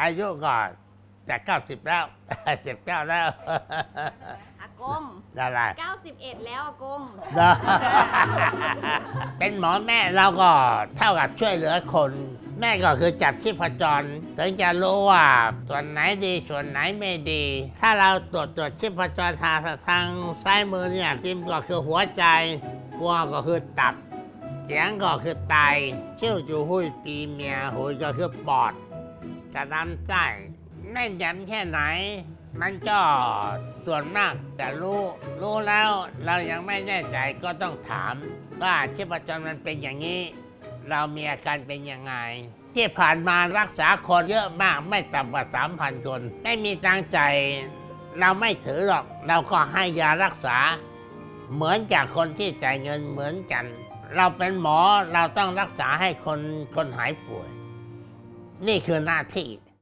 อายุก็จะเก้าสิบแล้วสิบเก้าแล้วอากงอะไร91 แล้วอากงนะเป็นหมอแม่เราก็เท่ากับช่วยเหลือคน แม่ก็คือจับชีพจรถึงจะรู้ว่าส่วนไหนดีส่วนไหนไม่ดี ถ้าเราตรวจตรวจชีพจรทางทางซ้ายมือเนี่ยซิมก็คือหัวใจกัวก็คือตับ เสียงก็คือไตเชี่ยวจูหุยปีเมียหุยก็คือปอด กระลำไส้แม่นยำแค่ไหน มันก็ส่วนมากแต่รู้รู้แล้วเรายังไม่แน่ใจก็ต้องถาม ว่าชีพจรมันเป็นอย่างนี้ เรามีอาการเป็นยังไง ที่ผ่านมารักษาคนเยอะมากไม่ต่ำกว่า 3,000 คน ไม่มีตังใจ เราไม่ถือหรอก เราก็ให้ยารักษา เหมือนจากคนที่จ่ายเงินเหมือนกัน เราเป็นหมอเราต้องรักษาให้คนคนหายป่วย นี่คือหน้าที่